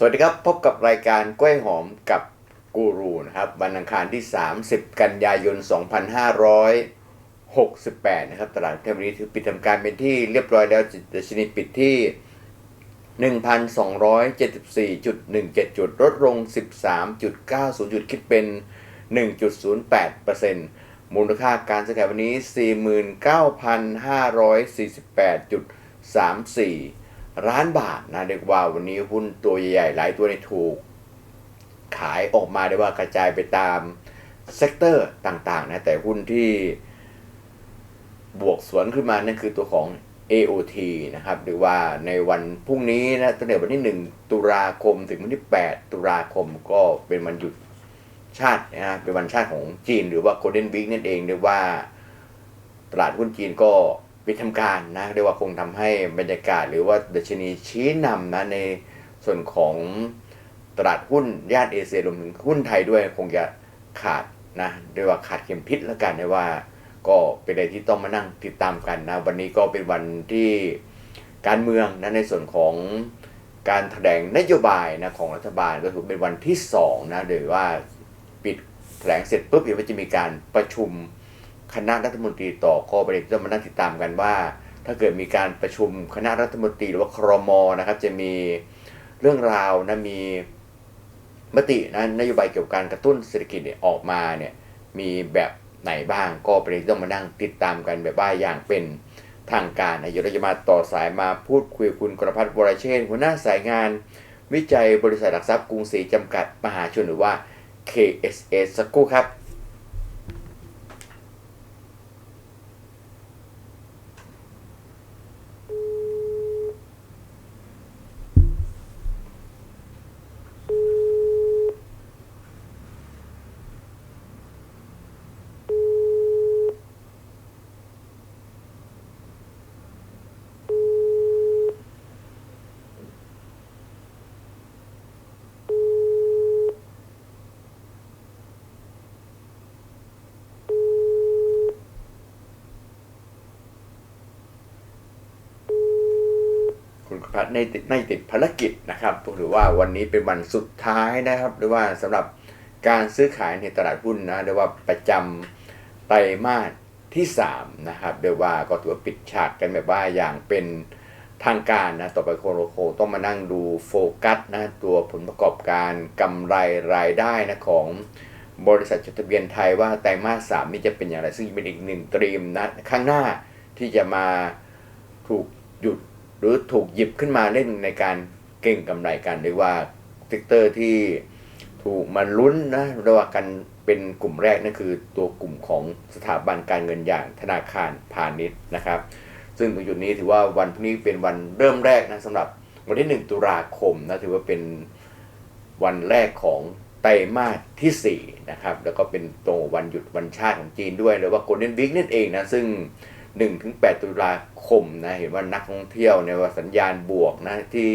สวัสดีครับ พบกับรายการกล้วยหอมกับกูรูนะครับวันอังคารที่ 30 กันยายน 2568 นะครับ ตลาดเทมนี้ถือปิดทำการเป็นที่เรียบร้อยแล้วดัชนีปิดที่ 1,274.17 จุดลดลง 13.90 จุดคิดเป็น 1.08%มูลค่าการซื้อขายวันนี้ 49,548.34 ล้านบาทนะเรียกว่าวันนี้หุ้นตัวใหญ่ๆหลายตัวในถูก ขายออกมาได้ว่ากระจายไปตามเซกเตอร์ต่างๆนะแต่หุ้นที่บวกสวนขึ้นมานั่นคือตัวของ AOT นะครับหรือว่าในวันพรุ่งนี้นะตั้งแต่วันที่ 1 ตุลาคมถึงวันที่ 8 ตุลาคมก็เป็นวันหยุดชาตินะฮะเป็นวันชาติของจีนหรือว่า Golden Week นั่นเองเรียกว่าตลาดหุ้นจีนก็ ปิดทำการนะเรียกว่าคงทำให้บรรยากาศหรือว่าดัชนีชี้นำนะในส่วนของตลาดหุ้นย่านเอเชียรวมถึงหุ้นไทยด้วยคงจะขาดนะเรียกว่าขาดเข็มพิษแล้วกันนะว่า ก็เป็นอะไรที่ต้องมานั่งติดตามกันนะวันนี้ก็เป็นวันที่การเมืองนะในส่วนของการแถลงนโยบายนะของรัฐบาลก็ถือเป็นวันที่2นะหรือว่าปิดแถลงเสร็จปุ๊บเดี๋ยวจะมีการประชุม คณะรัฐมนตรีต่อก็ประเด็นที่ต้องมานั่งติดตามกันว่า ถ้าเกิดมีการประชุมคณะรัฐมนตรีหรือว่าครมนะครับ จะมีเรื่องราวนะมีมตินะนโยบายเกี่ยวกับการกระตุ้นเศรษฐกิจเนี่ยออกมาเนี่ยมีแบบไหนบ้างก็ประเด็นที่ต้องมานั่งติดตามกันแบบว่าอย่างเป็นทางการนะเดี๋ยวเราจะมาต่อสายมาพูดคุยคุณกรพัฒน์วรเชษฐ์หัวหน้าสายงาน วิจัยบริษัทหลักทรัพย์กรุงศรีจำกัดมหาชนหรือว่า KSS สักครู่ครับ คุณพัฒน์ ในติดในติดภารกิจนะครับหรือว่าวันนี้เป็นวันสุดท้ายนะครับ หรือว่าสำหรับการซื้อขายในตลาดหุ้นนะเรียกว่าประจำไตรมาสที่3นะครับเรียกว่าก็ถือว่าปิดฉากกันแบบว่าอย่างเป็นทางการนะต่อไปโคโลโคต้องมานั่งดูโฟกัสนะตัวผลประกอบการกำไรรายได้นะของบริษัทจดทะเบียนไทยว่าไตรมาสสามนี่จะเป็นอย่างไรซึ่งเป็นอีกหนึ่งตรีมนะข้างหน้าที่จะมาถูกหยุด หรือถูกหยิบขึ้นมาเล่นในการเก่งกำไรกันหรือว่าเซกเตอร์ที่ถูกมันลุ้นนะระหว่างกันเป็นกลุ่มแรกนั่นคือตัวกลุ่มของสถาบันการเงินอย่างธนาคารพาณิชย์นะครับ ซึ่งตรงจุดนี้ถือว่าวันพรุ่งนี้เป็นวันเริ่มแรกนะสำหรับวันที่ 1 ตุลาคมนะถือว่าเป็นวันแรกของไตรมาสที่4นะครับแล้วก็เป็นตรงวันหยุดวันชาติของจีนด้วยหรือว่า Golden Week นั่นเองนะซึ่ง 1-8 ตุลาคมนะเห็นว่านักท่องเที่ยวในว่าสัญญาณบวกนะที่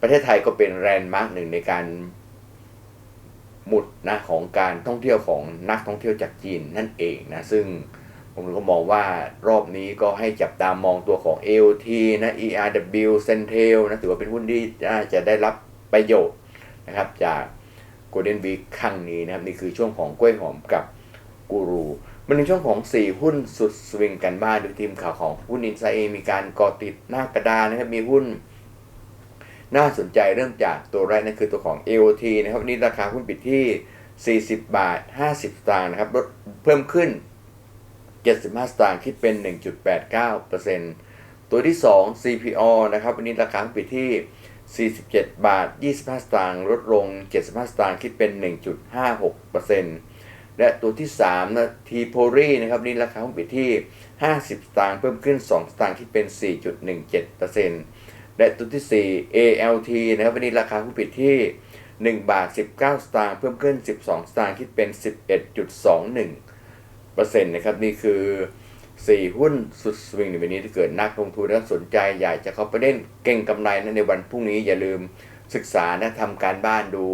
ประเทศไทยก็เป็นแรนด์มาร์กหนึ่งในการหมุดนะของการท่องเที่ยวของนักท่องเที่ยวจากจีนนั่นเองนะซึ่งผมก็มองว่ารอบนี้ก็ให้จับตามองตัวของ AOT นะ ERW Centel นะถือว่าเป็นหุ้นที่น่าจะได้รับประโยชน์นะครับจาก Golden Week ครั้งนี้นะครับนี่คือช่วงของกล้วยหอมกับกูรู มันในช่วงของ 4 หุ้นสุดสวิงกันบ้านโดยทีมข่าวของหุ้นอินไซเองมีการก่อติดหน้ากระดานนะครับมีหุ้น น่าสนใจเริ่มจากตัวแรกนั่นคือตัวของ AOT นะครับวันนี้ราคาหุ้นปิดที่ 40 บาท 50สตางค์นะครับลดเพิ่มขึ้น 75 สตางค์คิดเป็น 1.89%ตัวที่ 2 CPO นะครับวันนี้ราคาปิดที่ 47 บาท 25 สตางค์ลดลง 75 สตางค์คิดเป็น 1.56% และตัวที่3นะทีโพรีนะครับนี่ราคาหุ้นปิดที่ 50 สตางค์เพิ่มขึ้น 2 สตางค์คิดเป็น 4.17%และตัวที่ 4 ALT นะครับวันนี้ราคาหุ้นปิดที่ 1 บาท 19 สตางค์เพิ่มขึ้น 12 สตางค์คิดเป็น 11.21%นะครับนี่คือ 4 หุ้นสุดสวิงในวันนี้ที่เกิดนักลงทุนและสนใจอยากจะเข้าไปเล่นเก่งกำไรนะในวันพรุ่งนี้อย่าลืมศึกษานะทำการบ้านดู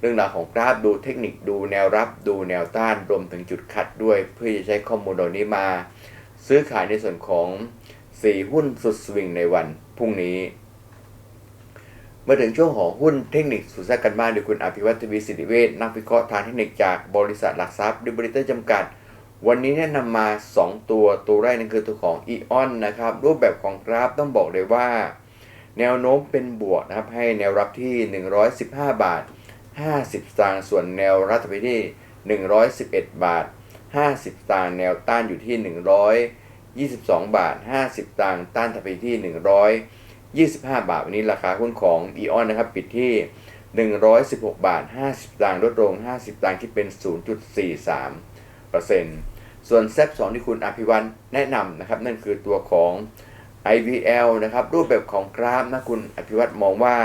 เรื่องราวของกราฟดูเทคนิคดูแนวรับดูแนวต้านรวมถึงจุดคัดด้วย เพื่อจะใช้ข้อมูลเหล่านี้มา ซื้อขายในส่วนของ 4 หุ้นสุดสวิงในวันพรุ่งนี้มาถึงช่วงของหุ้นเทคนิคสุดแซ่กันบ้างโดยคุณอภิวัตทวีสิริเวชนักวิเคราะห์ทางเทคนิคจากบริษัทหลักทรัพย์ดิบริเตอร์จำกัด วันนี้แนะนำมา 2 ตัวตัวแรกนั่นคือตัวของ e ออนนะครับ รูปแบบของกราฟต้องบอกเลยว่า แนวโน้มเป็นบวกนะครับ ให้แนวรับที่ 115 บาท 50สตางค์ส่วนแนวรับไปที่ 111 บาท 50สตางค์แนวต้านอยู่ที่ 122 บาท 50สตางค์ต้านถัดไปที่ 125 บาท วันนี้ราคาหุ้นของ e ออนนะครับปิดที่ 116 บาท 50สตางค์ลดลง 50สตางค์ที่เป็น 0.43ส่วนแซบ2ที่คุณอภิวันแนะนำนะครับ นั่นคือตัวของ IVL นะครับ รูปแบบของกราฟนะคุณอภิวัตมองว่า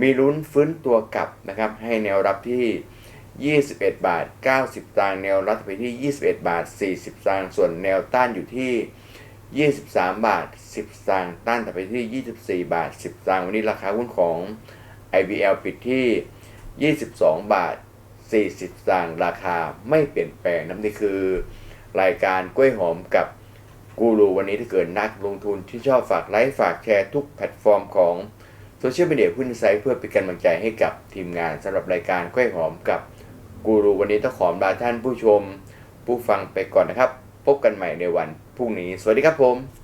มีลุ้นฟื้นตัวกลับนะครับให้แนวรับที่ 21 บาท 90 ตางค์แนวรับไปที่ 21 บาท 40 ตางค์ส่วนแนวต้านอยู่ที่ 23 บาท 10 ตางค์ต้านไปที่ 24 บาท 10 ตางค์วันนี้ราคาหุ้นของ IVL ปิดที่ 22 บาท 40 ตางค์ราคาไม่เปลี่ยนแปลงนั่นนี่คือ รายการกล้วยหอมกับกูรูวันนี้ถ้าเกิดนักลงทุนที่ชอบฝากไลค์ฝากแชร์ทุกแพลตฟอร์มของ โซเชียลมีเดียพื้นไซต์เพื่อเป็นกำลังใจให้กับทีมงานสำหรับรายการกล้วยหอมกับกูรูวันนี้ต้องขอลาท่านผู้ชม ผู้ฟังไปก่อนนะครับ พบกันใหม่ในวันพรุ่งนี้ สวัสดีครับผม